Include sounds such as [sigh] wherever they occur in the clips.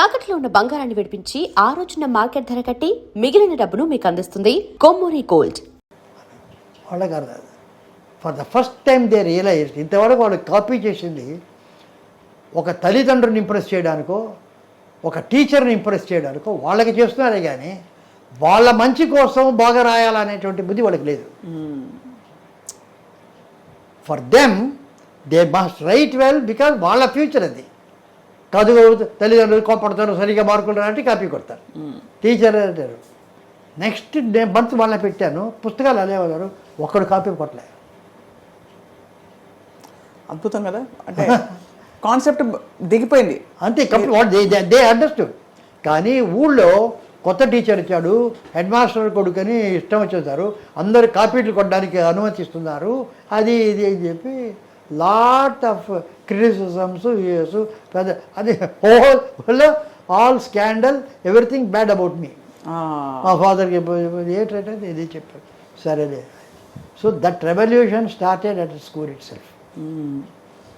తాకట్లో ఉన్న బంగారాన్ని విడిపించి ఆ రోజున మార్కెట్ ధర కట్టి మిగిలిన డబ్బును మీకు అందిస్తుంది కొమ్మూరి గోల్డ్. వాళ్ళకి అర్థం for the first time they realise ఇంతవరకు వాళ్ళు కాపీ చేసింది ఒక తల్లిదండ్రుని ఇంప్రెస్ చేయడానికో ఒక టీచర్ని ఇంప్రెస్ చేయడానికో వాళ్ళకి చేస్తున్నారే కానీ వాళ్ళ మంచి కోసం బాగా రాయాలనేటువంటి బుద్ధి వాళ్ళకి లేదు. For them they must write well because వాళ్ళ ఫ్యూచర్ అది. కాదు తల్లిదండ్రులు కోపడతారు సరిగా మార్కులు రాంటి కాపీ కొడతారు. టీచర్ అంటారు. నెక్స్ట్ డే మంత్ వాళ్ళ పెట్టాను పుస్తకాలు అదేవారు ఒక్కడు కాపీ కొట్టలే. అద్భుతం కదా? అంటే కాన్సెప్ట్ దిగిపోయింది. అంతే కంప్లీట్ దే అండర్స్టూడ్. కానీ ఊళ్ళో కొత్త టీచర్ ఇచ్చాడు హెడ్ మాస్టర్ కొడుకని ఇష్టం వచ్చేసారు అందరు కాపీలు కొట్టడానికి అనుమతిస్తున్నారు అది ఇది అని చెప్పి లాట్ ఆఫ్ క్రిటిసిజమ్స్ వ్యూస్ పెద్ద అది whole all scandal everything bad about me ఆ, మా ఫాదర్కి ఏంటంటే ఇది చెప్పారు సరేలే so that revolution started at school itself.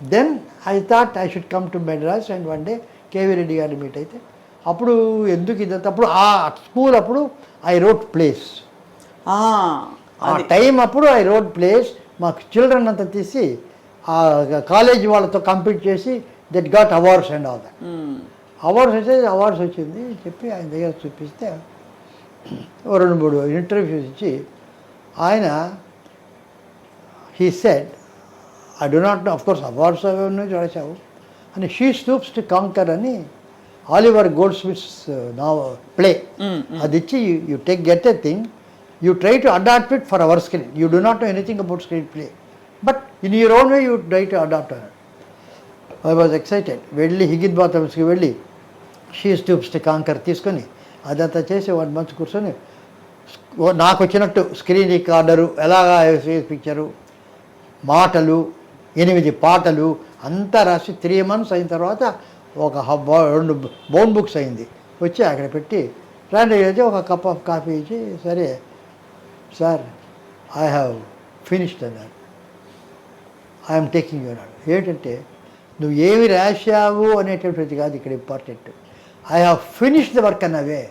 Then I thought I should come to Madras and one day KV Reddy గారిని మీట్ అయితే. అప్పుడు ఎందుకు ఇదంతా? అప్పుడు ఆ స్కూల్ అప్పుడు ఐ రోట్ ప్లేస్ ఆ, ఆ టైం అప్పుడు ఐ రోడ్ ప్లేస్ మాకు చిల్డ్రన్ అంతా తీసి ఆ కాలేజ్ వాళ్ళతో కంపీట్ చేసి that got awards and all that. Awards అయితే అవార్డ్స్ వచ్చింది చెప్పి ఆయన దగ్గర చూపిస్తే ఓ రెండు మూడు ఇంటర్వ్యూస్ ఇచ్చి ఆయన he said I do not know course awards అవన్నీ చూడచావు అని షీ స్టూప్స్ టు కాంకర్ అని ఆలివర్ గోల్డ్ స్మిత్స్ నా ప్లే అది ఇచ్చి you take get a thing you try to adapt it for our screen you do not know anything about screen play in your own way you try to adapt I was excited వెళ్ళి హిగిద్ బాత్రూమ్స్కి వెళ్ళి she tubes canker తీసుకొని అదంతా చేసి one month కూర్చొని నాకు వచ్చినట్టు screen recorder ఎలాగా పిక్చరు మాటలు ఎనిమిది పాటలు అంతా రాసి త్రీ మంత్స్ అయిన తర్వాత ఒక హబ్ రెండు బోన్ బుక్స్ అయింది. వచ్చి అక్కడ పెట్టి రండి అయితే ఒక కప్ ఆఫ్ కాఫీ ఇచ్చి సరే సార్ ఐ హ్యావ్ ఫినిష్డ్ అన్నారు ఐఎమ్ టేకింగ్ యూ అన్నాడు ఏంటంటే నువ్వు ఏమి రాశావు అనేటటువంటిది కాదు ఇక్కడ important. I have finish the work అన్నవే.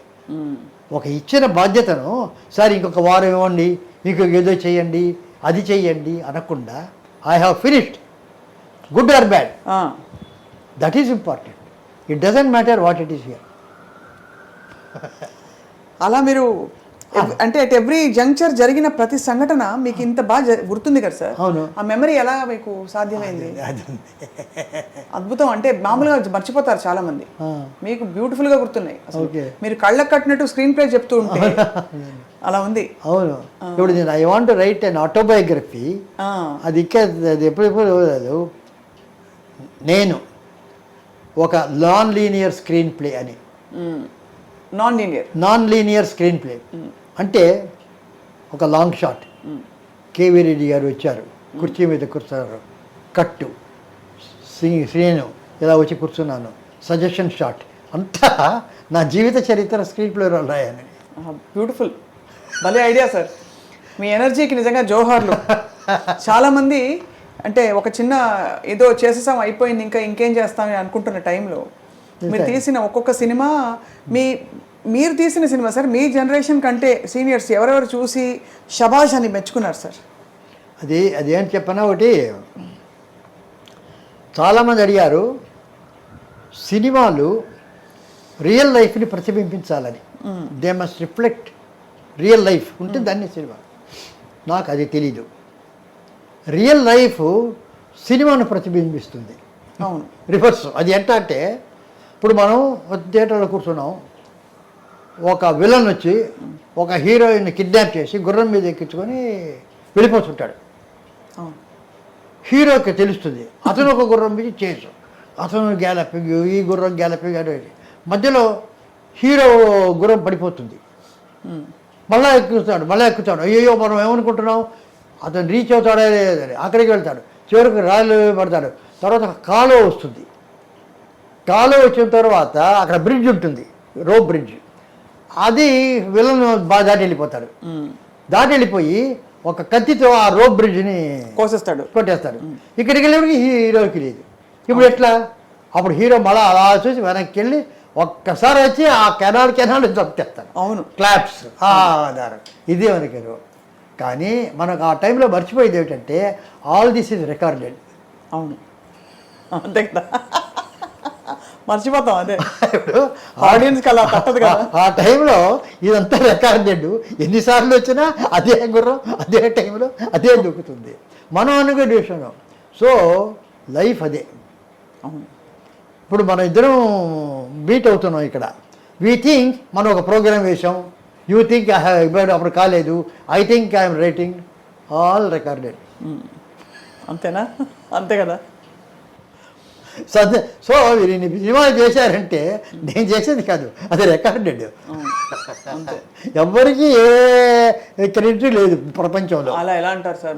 ఒక ఇచ్చిన బాధ్యతను సార్ ఇంకొక వారం ఇవ్వండి ఇంకొక ఏదో చేయండి అది చేయండి అనకుండా I have finished. Good or bad. That is important it doesn't matter what it is here అలా మీరు అంటే అట్ ఎవ్రీ జంక్చర్ జరిగిన ప్రతి సంఘటన మీకు ఇంత బాగా గుర్తుంది కదా సార్? అవును. ఆ మెమరీ ఎలా మీకు సాధ్యమైంది? అద్భుతం. అంటే మామూలుగా మర్చిపోతారు చాలా మంది మీకు బ్యూటిఫుల్గా గుర్తున్నాయి. మీరు కళ్ళకు కట్టినట్టు స్క్రీన్ ప్లే చెప్తూ ఉంటే అలా ఉంది. అవును. ఇప్పుడు నేను I want write an autobiography అది ఇక్కడ అది ఎప్పుడెప్పుడు నేను ఒక నాన్ లీనియర్ స్క్రీన్ ప్లే అని. Non linear non linear screen play అంటే ఒక లాంగ్ షాట్ కేవీ రెడ్డి గారు వచ్చారు. కుర్చీ మీద కూర్చున్నారు. కట్టు. శ్రీ శ్రీను ఇలా వచ్చి కూర్చున్నాను. సజెషన్ షాట్ అంతా నా జీవిత చరిత్ర స్క్రీన్ ప్లేలో రాయని బ్యూటిఫుల్ భలే ఐడియా సార్ మీ ఎనర్జీకి నిజంగా జోహార్లు. చాలా మంది అంటే ఒక చిన్న ఏదో చేసేసాం అయిపోయింది ఇంకా ఇంకేం చేస్తామని అనుకుంటున్న టైంలో మీరు తీసిన ఒక్కొక్క సినిమా మీ మీరు తీసిన సినిమా సార్ మీ జనరేషన్ కంటే సీనియర్స్ ఎవరెవరు చూసి షబాష్ అని మెచ్చుకున్నారు సార్? అది అదేంటి చెప్పనా ఒకటి? చాలామంది అడిగారు సినిమాలు రియల్ లైఫ్ని ప్రతిబింబించాలని. They must reflect real life ఉంటే దాన్ని సినిమా. నాకు అది తెలీదు. రియల్ లైఫ్ సినిమాను ప్రతిబింబిస్తుంది. అవును. రివర్స్ అది ఎట్లా అంటే ఇప్పుడు మనం థియేటర్లో కూర్చున్నాం. ఒక విలన్ వచ్చి ఒక హీరోయిన్ కిడ్నాప్ చేసి గుర్రం మీద ఎక్కించుకొని వెళ్ళిపోతుంటాడు. హీరోకి తెలుస్తుంది అతను ఒక గుర్రం మీద చేసు అతను గ్యాలపింగ్ ఈ గుర్రం గ్యాలపింగ్ అనేది మధ్యలో హీరో గుర్రం పడిపోతుంది. మళ్ళా ఎక్కుతాడు మళ్ళా ఎక్కుతాడు. అయ్యో మనం ఏమనుకుంటున్నాం? అతను రీచ్ అవుతాడే లేదని అక్కడికి వెళ్తాడు. చివరికి రాళ్ళు పడతాడు. తర్వాత కాలువ వస్తుంది. కాలువ వచ్చిన తర్వాత అక్కడ బ్రిడ్జ్ ఉంటుంది. రోప్ బ్రిడ్జ్ అది విలన్ బాగా దాటి వెళ్ళిపోతాడు. దాటి వెళ్ళిపోయి ఒక కత్తితో ఆ రోప్ బ్రిడ్జ్ని కోసేస్తాడు. కొట్టేస్తాడు. ఇక్కడికి వెళ్ళేప్పటికి హీరోకి లేదు ఇప్పుడు ఎట్లా? అప్పుడు హీరో మళ్ళా అలా చూసి వెనక్కి వెళ్ళి ఒక్కసారి వచ్చి ఆ కెనాల్ కెనాల్ చంపేస్తాడు అవును. క్లాప్స్. ఆధారం ఇది మనకి కానీ మనకు ఆ టైంలో మర్చిపోయేది ఏమిటంటే ఆల్ దిస్ ఇస్ రికార్డెడ్. అవును. అంతే కదా. మర్చిపోతాం అదే. ఇప్పుడు ఆడియన్స్కి అలా తట్టదు కదా. ఆ టైంలో ఇదంతా రికార్డెడ్ ఎన్నిసార్లు వచ్చినా అదే గుర్రం అదే టైంలో అదే దొక్కుతుంది మనం అనుకునే విషయం సో లైఫ్ అదే. ఇప్పుడు మనం ఇద్దరం బీట్ అవుతున్నాం ఇక్కడ. వీ థింక్ మనం ఒక ప్రోగ్రామ్ వేసాం యూ థింక్ ఐ హ్యావ్ అప్పుడు కాలేదు. I think I'm writing all recorded అంతేనా? అంతే కదా. సో అదే సో సినిమాలు చేశారంటే నేను చేసేది కాదు అది రికార్డెడ్ ఎవ్వరికీ ఏ క్రెడిట్ లేదు ప్రపంచంలో. అలా ఎలా అంటారు సార్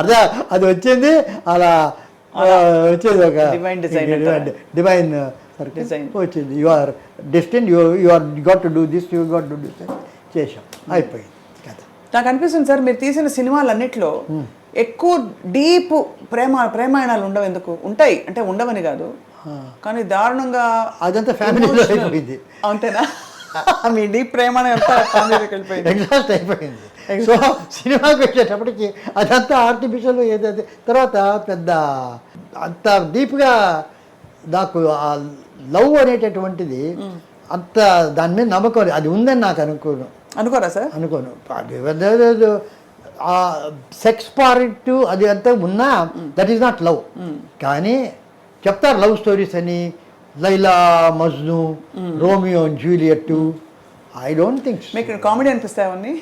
అదే అది వచ్చింది అలా వచ్చేది ఒక? డివైన్. వచ్చింది. You are destined you you are got to do this you got to do చేసాం అయిపోయింది. కథ. నాకు అనిపిస్తుంది సార్ మీరు తీసిన సినిమాలన్నిట్లో ఎక్కువ డీప్ ప్రేమ ప్రేమాయణాలు ఉండవు ఎందుకు? ఉంటాయి. అంటే ఉండవని కాదు. కానీ దారుణంగా అదంతా ఫ్యామిలీలో. అయిపోయింది. అంతేనా? [laughs] మీ డీప్ ప్రేమ ఎగ్జాస్ట్ అయిపోయింది. సో సినిమాకి వచ్చేటప్పటికి అదంతా ఆర్టిఫిషియల్ ఏదైతే తర్వాత పెద్ద అంత డీప్గా నాకు ఆ లవ్ అనేటటువంటిది అంత దాని మీద నమ్మకం. అది ఉందని నాకు అనుకోను. అనుకోరా సార్? అనుకోను. సెక్స్ పార్ట్ అది అంతా ఉన్నా దట్ ఈస్ నాట్ లవ్ కానీ చెప్తారు లవ్ స్టోరీస్ అని Laila Majnu Romeo Juliet I don't think మీకు కామెడీ అనిపిస్తాయి అవన్నీ?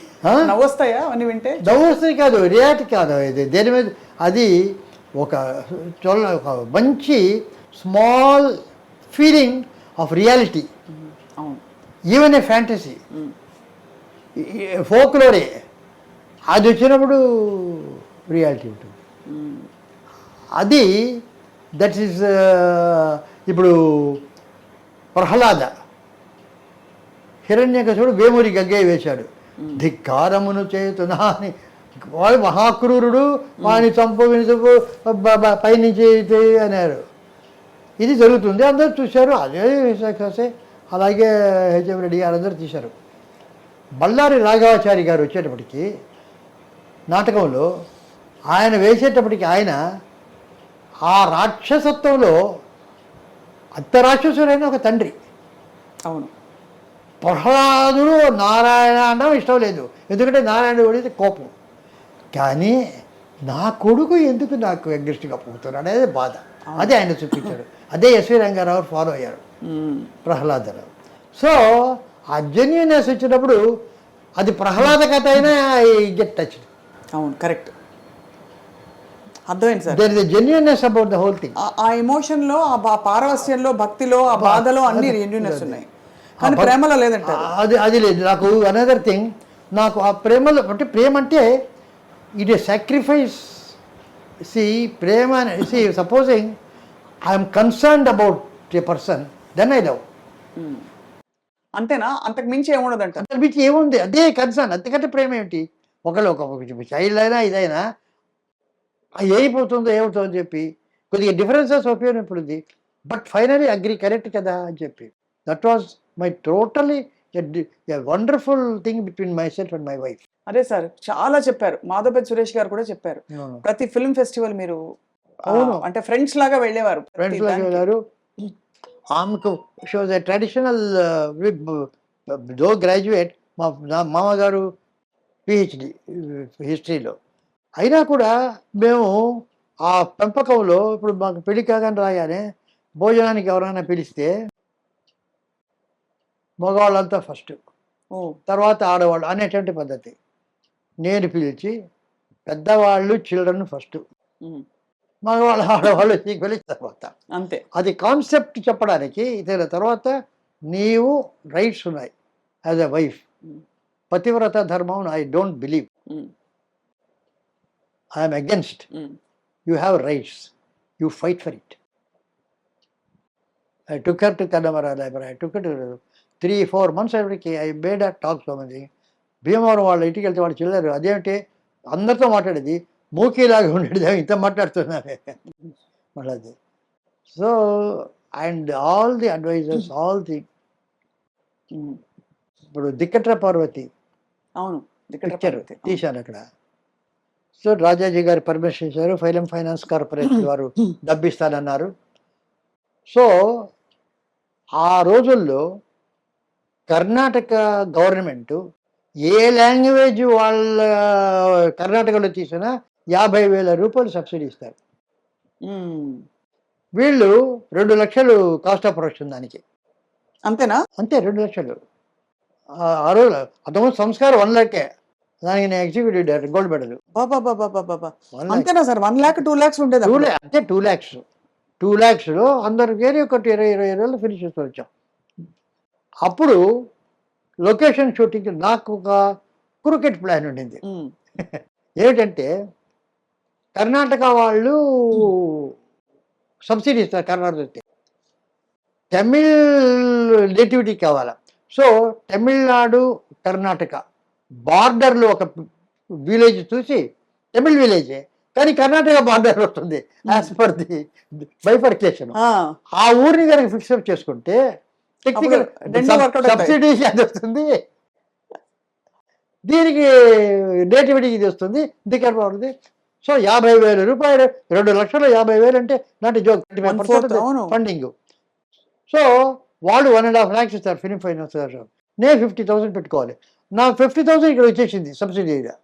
నవ్వొస్తాయా అవన్నీ వింటే? నవ్వొస్తుంది కాదు రియాలిటీ కాదు ఇది దేని మీద అది ఒక చొల్ల ఒక మంచి small feeling of reality even a fantasy ఫోక్లోరే అది వచ్చినప్పుడు రియాలిటీ ఉంటుంది. అది దట్ ఈస్ ఇప్పుడు ప్రహ్లాద హిరణ్యకశుడు వేమూరి గగ్గయ్య వేశాడు. ధిక్కారమును చేతునా అని వాడు మహాక్రూరుడు వాని చంపు విని చంపు పైనుంచి అన్నారు. ఇది జరుగుతుంది అందరూ చూశారు అదే సక్సెస్. అలాగే హెచ్ఎం రెడ్డి గారు అందరూ తీశారు. బళ్ళారి రాఘవాచారి గారు వచ్చేటప్పటికి నాటకంలో ఆయన వేసేటప్పటికి ఆయన ఆ రాక్షసత్వంలో అంత రాక్షసుడైన ఒక తండ్రి. అవును. ప్రహ్లాదుడు నారాయణ అనడం ఇష్టం లేదు. ఎందుకంటే నారాయణ పడితే కోపం. కానీ నా కొడుకు ఎందుకు నాకు అగ్రెస్ట్గా పోతున్నాడు అనేది బాధ. అదే ఆయన చూపించాడు. అదే ఎస్వి రంగారావు ఫాలో అయ్యారు. ప్రహ్లాదరావు సో ఆ జెన్యునెస్ వచ్చినప్పుడు అది ప్రహ్లాద కథ అయినా గెట్ టచ్ అవును కరెక్ట్ అర్థమైంది sir. There is about the whole thing ఆ- ఆ ఎమోషన్లో ఆ పారవస్యంలో భక్తిలో ఆ బాధలో అన్ని రెండునెస్ ఉన్నాయి. కానీ ప్రేమలో లేదంటారు. అది అది లేదు. నాకు అనదర్ థింగ్ నాకు ఆ ప్రేమలో అంటే ప్రేమ అంటే it a sacrifice see Prema see supposing I'm concerned about a person then I love అంతేనా? అంతకు మించి ఏముండదంటారు? అంతకు మించి ఏముంది? అదే కన్సర్న్ అంతకంటే ప్రేమ ఏమిటి? ఒకళ్ళు ఒక చైల్డ్ అయినా ఇదైనా ఏమైపోతుందో ఏమవుతుందో అని చెప్పి కొద్దిగా డిఫరెన్సెస్ ఒపీనియన్ ఇప్పుడు ఉంది బట్ ఫైనలీ అగ్రి కరెక్ట్ కదా అని చెప్పి. That was my totally wonderful thing between myself and my wife అదే సార్ చాలా చెప్పారు. మాధవపతి సురేష్ గారు కూడా చెప్పారు. ప్రతి ఫిల్మ్ ఫెస్టివల్ మీరు అవును. అంటే ఫ్రెండ్స్ లాగా వెళ్ళేవారు. ఫ్రెండ్స్ దానికి. వెళ్ళారు. ఆమెకు షోజ్ ట్రెడిషనల్ దో గ్రాడ్యుయేట్ మా మామగారు పిహెచ్డి హిస్టరీలో అయినా కూడా మేము ఆ పెంపకంలో ఇప్పుడు మాకు పెళ్ళి కాగానే రాగానే భోజనానికి ఎవరైనా పిలిస్తే మగవాళ్ళంతా ఫస్ట్. తర్వాత ఆడవాళ్ళు అనేటువంటి పద్ధతి. నేను పిలిచి పెద్దవాళ్ళు చిల్డ్రన్ ఫస్ట్. మగవాళ్ళు ఆడవాళ్ళు ఈక్వల్ తర్వాత. అంతే. అది కాన్సెప్ట్ చెప్పడానికి ఇతర తర్వాత నీవు రైట్స్ ఉన్నాయి. As a wife. పతివ్రత ధర్మం I don't believe. I'm against you have rights you fight for it I took her to Connemara library I took two three four months ఎవరికి I made a talk so మంది భీమవరం వాళ్ళ ఇంటికి వెళ్తే వాళ్ళు చిల్లరు. అదేంటి అందరితో మాట్లాడేది. మూకీలాగా ఉండేది. ఇంత మాట్లాడుతున్నారే మళ్ళీ so and all the advisers all the. ఇప్పుడు దిక్కట్ర పార్వతి. అవును పిక్చర్. తీశాను అక్కడ. సో రాజాజీ గారు పర్మిషన్ ఇచ్చారు ఫైలం ఫైనాన్స్ కార్పొరేషన్ వారు [clears throat] డబ్బిస్తానన్నారు. సో ఆ రోజుల్లో కర్ణాటక గవర్నమెంట్ ఏ లాంగ్వేజ్ వాళ్ళ కర్ణాటకలో తీసినా యాభై వేల రూపాయలు సబ్సిడీ ఇస్తారు. వీళ్ళు రెండు లక్షలు కాస్ట్ ఆఫ్ ప్రొడక్షన్ దానికి. అంతేనా? అంతే రెండు లక్షలు. ఆ- రోజు అంతకుముందు సంస్కారం వన్ ల్యాకే దానికి నేను ఎగ్జిక్యూటివ్ డైరెక్టర్ గోల్డ్ మెడల్ బాబా బాబా బాబా అంతేనా sir? One lakh two lakhs ఉండేది టూ. ల్యాక్ అంటే టూ ల్యాక్స్ టూ ల్యాక్స్లో అందరికి వేరే ఒకటి ఇరవై ఇరవై రోజులు ఫినిష్ చేస్తూ వచ్చాం. అప్పుడు లొకేషన్ షూటింగ్ నాకు ఒక క్రికెట్ ప్లాన్ ఉండింది. ఉమ్. [laughs] ఏమిటంటే కర్ణాటక వాళ్ళు సబ్సిడీ ఇస్తారు కర్ణాటక. తమిళ్ నేటివిటీ కావాలా. సో తమిళనాడు కర్ణాటక బార్డర్లో ఒక విలేజ్ చూసి తమిళ్ విలేజే కానీ కర్ణాటక బార్డర్ వస్తుంది యాజ్ పర్ ది బైఫర్కేషన్ ఆ, ఊరిని కనుక ఫిక్స్ అప్ చేసుకుంటే టెక్నికల్. సబ్సిడీ అది వస్తుంది. దీనికి నేటివిటీ ఇది వస్తుంది. దిక్కర్ బాగుంది సో యాభై వేల రూపాయలు రెండు లక్షల యాభై వేలు అంటే నాటి జోక్. ఫండింగ్ సో వాళ్ళు వన్ అండ్ హాఫ్ ల్యాక్స్ ఇస్తారు ఫిలిం ఫైనాన్స్ నేను ఫిఫ్టీ థౌసండ్ పెట్టుకోవాలి. నా ఫిఫ్టీ థౌసండ్ ఇక్కడ వచ్చేసింది సబ్సిడీగా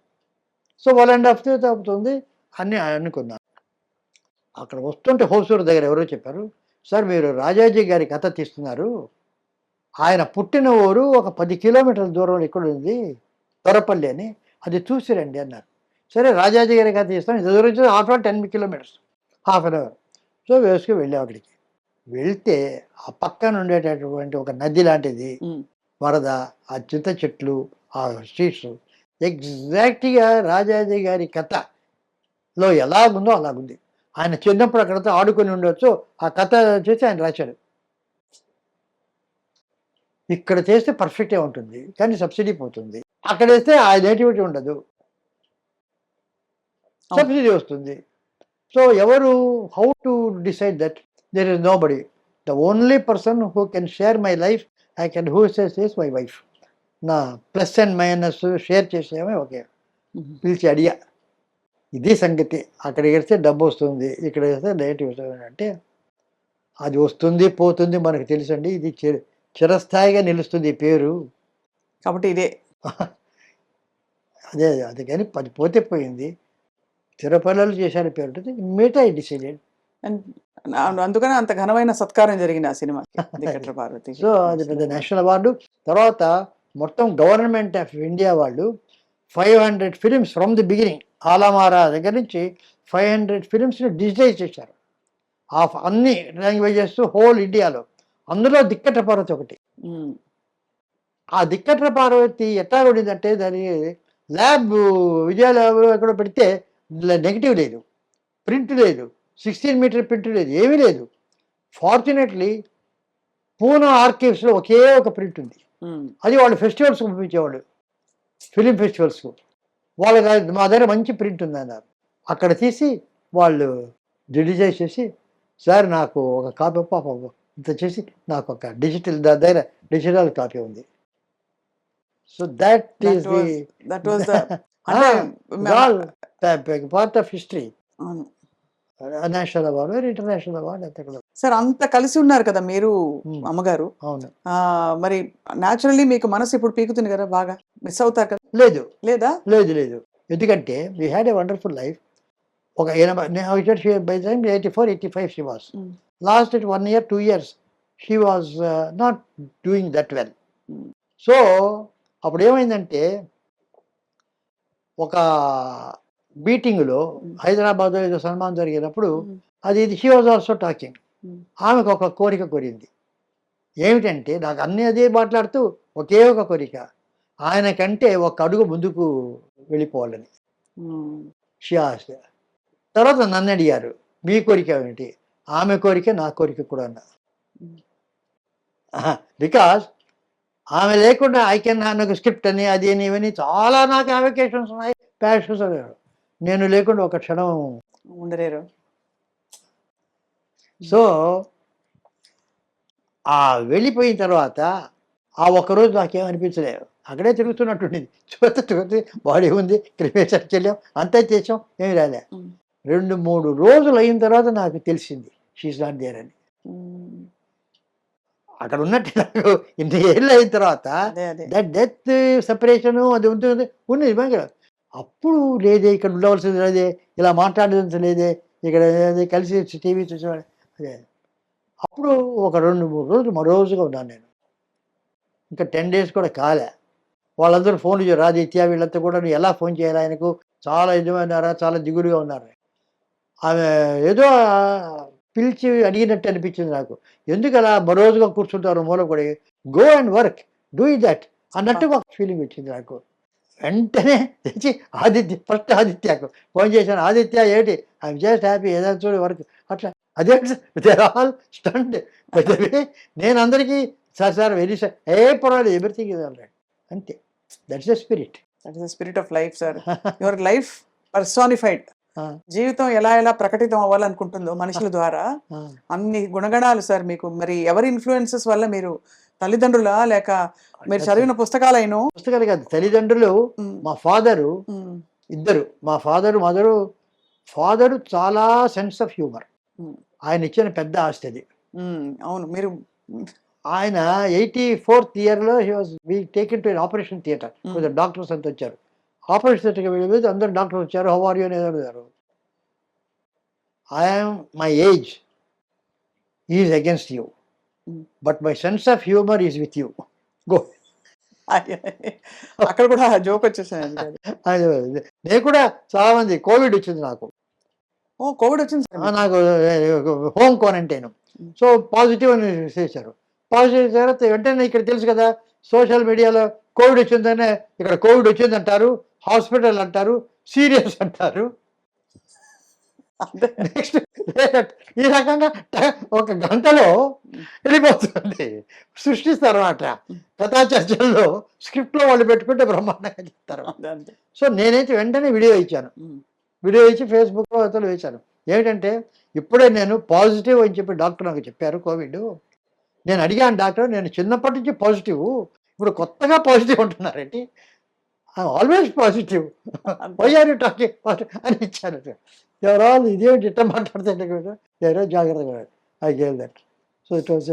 సో వన్ అండ్ హాఫ్ అవుతుంది అని అనుకున్నాను అక్కడ వస్తుంటే హోసూరు దగ్గర ఎవరో చెప్పారు సార్ మీరు రాజాజీ గారి కథ తీస్తున్నారు. ఆయన పుట్టిన ఊరు ఒక పది కిలోమీటర్ల దూరంలో ఇక్కడ ఉంది తొరపల్లి అని. అది చూసిరండి అన్నారు. సరే రాజాజీ గారి కథ తీస్తాం. ఇది దూరం half half ten kilometres. Half an hour. So వేసుకు వెళ్ళాం అక్కడికి. వెళ్తే ఆ పక్కన ఉండేటటువంటి ఒక నది లాంటిది. వరద ఆ చింత చెట్లు ఆ స్ట్రీట్స్ ఎగ్జాక్ట్గా రాజాజీ గారి కథలో ఎలాగుందో అలాగుంది. ఆయన చిన్నప్పుడు అక్కడతో ఆడుకొని ఉండొచ్చు ఆ కథ చేసి ఆయన రాశాడు. ఇక్కడ చేస్తే పర్ఫెక్టే ఉంటుంది కానీ సబ్సిడీ పోతుంది. అక్కడ వేస్తే ఆ నేటివిటీ ఉండదు. సబ్సిడీ వస్తుంది. సో ఎవరు how to decide that? There is nobody the only person who can share my life I can who says is my wife నా ప్లస్ అండ్ మైనస్ షేర్ చేసేమే ఓకే. ఉమ్. పిలిచి అడిగా. ఇది సంగతి. అక్కడ వేస్తే డబ్బు వస్తుంది. ఇక్కడ వేస్తే నెగిటివ్ వస్తుంది అంటే అది వస్తుంది పోతుంది మనకు తెలుసండి. ఇది చిర చిరస్థాయిగా నిలుస్తుంది పేరు. కాబట్టి ఇదే. అదే అది. కానీ అది పోతే పోయింది. చిరపల్లలు చేశారు పేరు. ఉంటుంది మిగతా డిసైడెడ్. నా- అందుకనే అంత ఘనమైన సత్కారం జరిగింది ఆ దిక్కట్ర [laughs] పార్వతి. సో అది పెద్ద నేషనల్ అవార్డు. తర్వాత మొత్తం గవర్నమెంట్ ఆఫ్ ఇండియా వాళ్ళు five hundred films from the beginning Alam Ara దగ్గర నుంచి ఫైవ్ హండ్రెడ్ ఫిలిమ్స్ని డిజిటైజ్ చేశారు. ఆఫ్ అన్ని లాంగ్వేజెస్ హోల్ ఇండియాలో. అందులో దిక్కట పార్వతి ఒకటి. ఆ దిక్కట్ర పార్వతి ఎట్లా ఉండిందంటే దాని ల్యాబ్ విజయ ల్యాబ్ ఎక్కడ పెడితే నెగిటివ్ లేదు. ప్రింట్ లేదు. సిక్స్టీన్ మీటర్ ప్రింట్ లేదు ఏమీ లేదు. ఫార్చునేట్లీ పూనా ఆర్కైవ్స్లో ఒకే ఒక ప్రింట్ ఉంది. అది వాళ్ళు ఫెస్టివల్స్కి పంపించేవాళ్ళు. ఫిలిం ఫెస్టివల్స్కు వాళ్ళకి అది మా దగ్గర మంచి ప్రింట్ ఉంది అన్నారు. అక్కడ తీసి వాళ్ళు డిజిటైజ్ చేసి సార్ నాకు ఒక కాపీ పాప ఇంత చేసి నాకు ఒక డిజిటల్ దా దగ్గర డిజిటల్ కాపీ ఉంది. So that is the part of history. National award international award అంతా కూడా సార్ అంత కలిసి ఉన్నారు కదా మీరు. అమ్మగారు. అవును. మరి న్యాచురల్లీ మీకు మనసు ఇప్పుడు పీకుతుంది కదా బాగా. మిస్ అవుతారు కదా. లేదు. లేదా? లేదు లేదు. ఎందుకంటే we had a wonderful life ఒక ఎనభై by time eighty four eighty five she was. Last it one year two years she was not doing that well. So అప్పుడు ఏమైందంటే ఒక మీటింగ్లో హైదరాబాద్లో ఏదో సన్మానం జరిగినప్పుడు. అది ఇది షీ వాజ్ ఆల్సో టాకింగ్. ఆమెకు ఒక కోరిక కోరింది. ఏమిటంటే నాకు అన్ని అదే మాట్లాడుతూ ఒకే ఒక కోరిక. ఆయన కంటే ఒక అడుగు ముందుకు వెళ్ళిపోవాలని. షియాస్ తర్వాత నన్ను అడిగారు మీ కోరిక ఏమిటి? ఆమె కోరిక నా కోరిక కూడా అన్న. బికాస్ ఆమె లేకుండా ఐ కెన్ నాకు స్క్రిప్ట్ అని అది అని ఇవన్నీ చాలా నాకు అప్లికేషన్స్ ఉన్నాయి ప్యాషన్స్ నేను లేకుండా ఒక క్షణం ఉండలేరు. సో ఆ వెళ్ళిపోయిన తర్వాత ఆ ఒక్కరోజు నాకేమనిపించలేదు అక్కడే తిరుగుతున్నట్టుండింది. చూస్తే చూస్తే బాడీ ఉంది క్రిమేషన్ చెల్లాం అంతా చేసాం ఏమి రాలే. రెండు మూడు రోజులు అయిన తర్వాత నాకు తెలిసింది షీస్ నాట్ దేర్ అని. అక్కడ ఉన్నట్టు నాకు ఇన్ని ఏళ్ళు అయిన తర్వాత దట్ డెత్ సెపరేషన్ అది ఉంటుంది ఉంది. అప్పుడు లేదే ఇక్కడ ఉండవలసింది లేదే ఇలా మాట్లాడేది లేదే ఇక్కడ కలిసి టీవీ చూసేవాడు. అదే అప్పుడు ఒక రెండు మూడు రోజులు మరో రోజుగా ఉన్నాను నేను. ఇంకా టెన్ డేస్ కూడా కాలే. వాళ్ళందరూ ఫోన్ ఆదిత్య వీళ్ళంతా కూడా నువ్వు ఎలా ఫోన్ చేయాలి ఆయనకు? చాలా ఇదమైనారా చాలా దిగులుగా ఉన్నారు? ఆమె ఏదో పిలిచి అడిగినట్టు అనిపించింది నాకు. ఎందుకు అలా మరో రోజుగా కూర్చుంటారు మూల కూడా go and work do that అన్నట్టు ఒక ఫీలింగ్ వచ్చింది నాకు. వెంటనే తెచ్చి ఆదిత్య ఫస్ట్ ఆదిత్యకు ఫోన్ చేశాను. ఆదిత్య ఏంటి? I'm just happy. ఏదైనా చూడు వర్క్ అట్లా. అదే దేర్ ఆల్ స్టండ్ నేను అందరికీ సార్ సార్ వెరీ సార్ ఏ పర్వాలేదు ఎవ్రీథింగ్ ఇది ఆల్ అంతే. That's the spirit. That is spirit of life sir. Your life personified. జీవితం ఎలా ఎలా ప్రకటితం అవ్వాలనుకుంటుందో మనుషుల ద్వారా అన్ని గుణగణాలు సార్ మీకు. మరి ఎవరి ఇన్ఫ్లుయెన్సెస్ వల్ల మీరు తల్లిదండ్రుల లేక మీరు చదివిన పుస్తకాలైన? పుస్తకాలు కాదు తల్లిదండ్రులు మా ఫాదరు ఇద్దరు. మా ఫాదరు మదరు ఫాదరు చాలా సెన్స్ ఆఫ్ హ్యూమర్. ఆయన ఇచ్చిన పెద్ద ఆస్తి అది. అవును మీరు ఆయన ఎయిటీ ఫోర్త్ ఇయర్లో he was we taken to operation theatre. కొంచెం డాక్టర్స్ అంతా వచ్చారు. ఆపరేషన్ థియేటర్కి వెళ్ళి అందరు డాక్టర్స్ వచ్చారు. హౌ ఆర్ యూ అని అడిగారు I'm my age is against you. But my sense of humour is with you go అక్కడ కూడా జోక్ వచ్చేసాను [laughs] నేను కూడా చాలా మంది కోవిడ్ వచ్చింది నాకు. ఓ కోవిడ్ వచ్చింది. నాకు హోమ్ క్వారంటైన్ సో పాజిటివ్ అని చేశారు. పాజిటివ్ తర్వాత వెంటనే ఇక్కడ తెలుసు కదా సోషల్ మీడియాలో కోవిడ్ వచ్చిందనే ఇక్కడ కోవిడ్ వచ్చింది అంటారు హాస్పిటల్ అంటారు సీరియస్ అంటారు. నెక్స్ట్ ఈ రకంగా ఒక గంటలో వెళ్ళిపోతుంది సృష్టిస్తారు అన్నమాట కథా చర్చల్లో స్క్రిప్ట్లో వాళ్ళు పెట్టుకుంటే బ్రహ్మాండంగా చెప్తారు. సో నేనైతే వెంటనే వీడియో ఇచ్చాను. వీడియో ఇచ్చి ఫేస్బుక్లో అతను వేశాను. ఏమిటంటే ఇప్పుడే నేను పాజిటివ్ అని చెప్పి డాక్టర్ నాకు చెప్పారు కోవిడ్. నేను అడిగాను డాక్టర్ నేను చిన్నప్పటి నుంచి పాజిటివ్. ఇప్పుడు కొత్తగా పాజిటివ్ ఉంటున్నారేంటి ఆల్వేస్ పాజిటివ్ పోయారు టాకింగ్ అని ఇచ్చాను. ఎవరో ఇదేమిటి ఇట్ట మాట్లాడుతుంటే ఎవరో జాగ్రత్తగా I gave that so it was